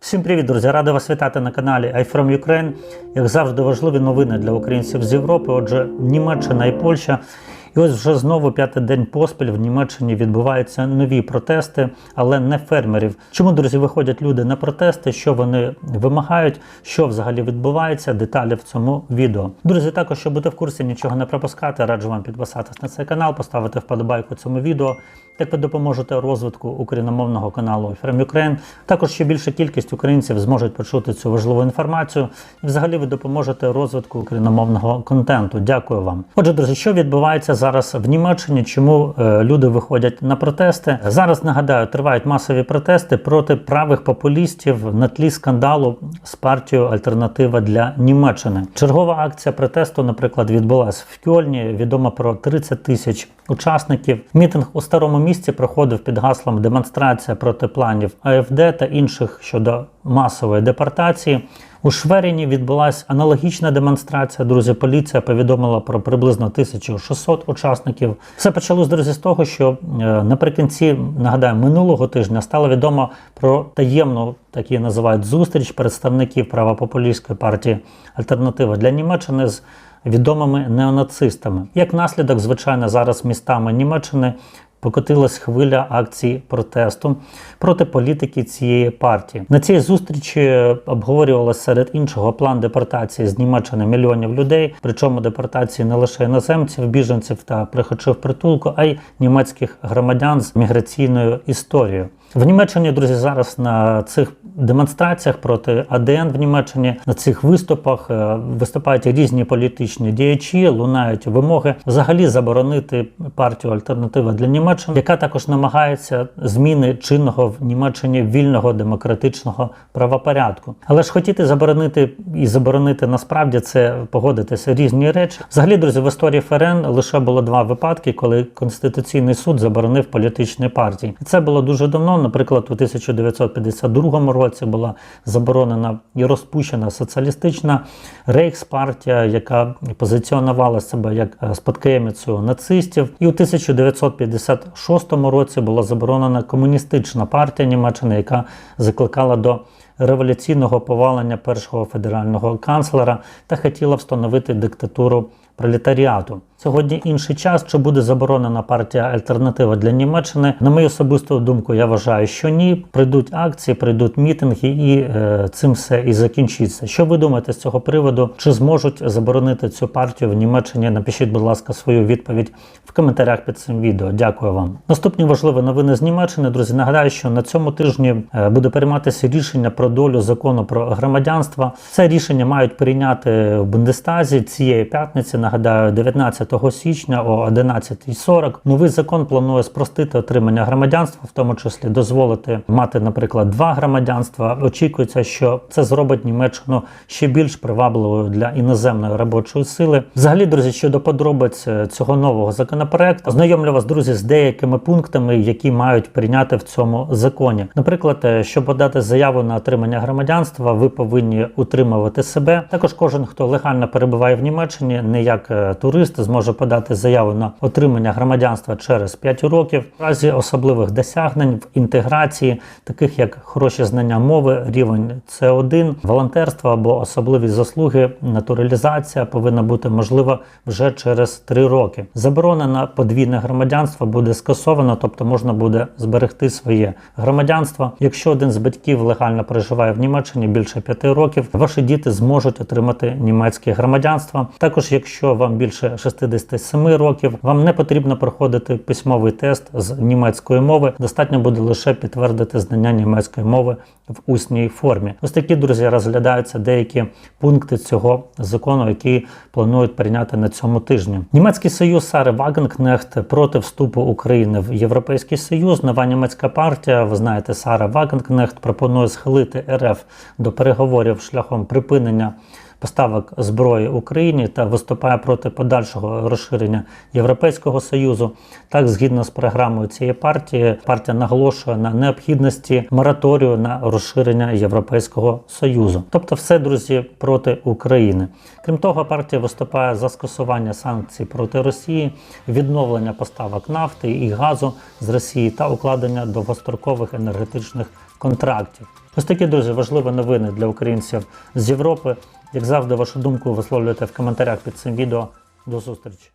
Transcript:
Всім привіт, друзі! Радий вас вітати на каналі iFrom From Ukraine. Як завжди, важливі новини для українців з Європи. Отже, Німеччина і Польща. І ось вже знову п'ятий день поспіль в Німеччині відбуваються нові протести, але не фермерів. Чому друзі виходять люди на протести? Що вони вимагають? Що взагалі відбувається? Деталі в цьому відео. Друзі, також щоб бути в курсі, нічого не пропускати. Раджу вам підписатись на цей канал, поставити вподобайку цьому відео. Так ви допоможете розвитку україномовного каналу From Ukraine. Також ще більша кількість українців зможуть почути цю важливу інформацію. І взагалі ви допоможете розвитку україномовного контенту. Дякую вам. Отже, друзі, що відбувається зараз в Німеччині? Чому е, люди виходять на протести? Зараз нагадаю, тривають масові протести проти правих популістів на тлі скандалу з партією Альтернатива для Німеччини. Чергова акція протесту, наприклад, відбулася в Кьольні. Відомо про 30 тисяч учасників. Мітинг у старому місті проходив під гаслом демонстрація проти планів АФД та інших щодо масової депортації. У Шверіні відбулася аналогічна демонстрація. Друзі, поліція повідомила про приблизно 1600 учасників. Все почалось, друзі, з того, що е, наприкінці нагадаю минулого тижня стало відомо про таємну, так її називають зустріч представників правопопулістської партії Альтернатива для Німеччини з відомими неонацистами. Як наслідок, звичайно, зараз містами Німеччини покотилась хвиля акцій протесту проти політики цієї партії. На цій зустрічі обговорювалася серед іншого план депортації з Німеччини мільйонів людей, причому депортації не лише іноземців, біженців та прихочів притулку, а й німецьких громадян з міграційною історією. В Німеччині, друзі, зараз на цих демонстраціях проти АДН в Німеччині на цих виступах е, виступають різні політичні діячі, лунають вимоги взагалі заборонити партію Альтернатива для Німеччини, яка також намагається зміни чинного в Німеччині вільного демократичного правопорядку. Але ж хотіти заборонити і заборонити насправді це погодитися різні речі. Взагалі, друзі, в історії ФРН лише було два випадки, коли Конституційний суд заборонив політичні партії. Це було дуже давно. Наприклад, у 1952 році була заборонена і розпущена соціалістична рейхспартія, яка позиціонувала себе як е, спадкоємицею нацистів. І у 1956 році була заборонена комуністична партія Німеччини, яка закликала до революційного повалення першого федерального канцлера та хотіла встановити диктатуру пролетаріату. Сьогодні інший час, чи буде заборонена партія Альтернатива для Німеччини. На мою особисту думку, я вважаю, що ні. Прийдуть акції, прийдуть мітинги, і е, цим все і закінчиться. Що ви думаєте з цього приводу? Чи зможуть заборонити цю партію в Німеччині? Напишіть, будь ласка, свою відповідь в коментарях під цим відео. Дякую вам. Наступні важливі новини з Німеччини. Друзі, нагадаю, що на цьому тижні е, буде прийматися рішення про долю закону про громадянство. Це рішення мають прийняти в Бундестазі цієї п'ятниці. Нагадаю, 19 січня о 11.40. Новий закон планує спростити отримання громадянства, в тому числі дозволити мати, наприклад, два громадянства. Очікується, що це зробить Німеччину ще більш привабливою для іноземної робочої сили. Взагалі, друзі, щодо подробиць е, цього нового законопроекту, знайомлю вас, друзі, з деякими пунктами, які мають прийняти в цьому законі. Наприклад, е, щоб подати заяву на отримання громадянства, ви повинні утримувати себе. Також кожен, хто легально перебуває в Німеччині, не як е, турист, зможе подати заяву на отримання громадянства через 5 років, в разі особливих досягнень в інтеграції, таких як хороші знання мови, рівень С1, волонтерство або особливі заслуги, натуралізація повинна бути можлива вже через 3 роки. Заборона на подвійне громадянство буде скасовано, тобто можна буде зберегти своє громадянство. Якщо один з батьків легально проживає в Німеччині більше 5 років, ваші діти зможуть отримати німецьке громадянство. Також, якщо вам більше 67 років, вам не потрібно проходити письмовий тест з німецької мови. Достатньо буде лише підтвердити знання німецької мови в усній формі. Ось такі друзі розглядаються деякі пункти цього закону, які планують прийняти на цьому тижні. Німецький союз Сари Вагенкнехт проти вступу України в Європейський Союз. Нова німецька партія, ви знаєте, Сара Вагенкнехт пропонує схилити РФ до переговорів шляхом припинення поставок зброї Україні та виступає проти подальшого розширення Європейського союзу. Так, згідно з програмою цієї партії, партія наголошує на необхідності мораторію на розширення Європейського союзу. Тобто, все друзі проти України. Крім того, партія виступає за скасування санкцій проти Росії, відновлення поставок нафти і газу з Росії та укладення довгострокових енергетичних контрактів. Ось такі, друзі, важливі новини для українців з Європи. Як завжди, вашу думку висловлюйте в коментарях під цим відео. До зустрічі!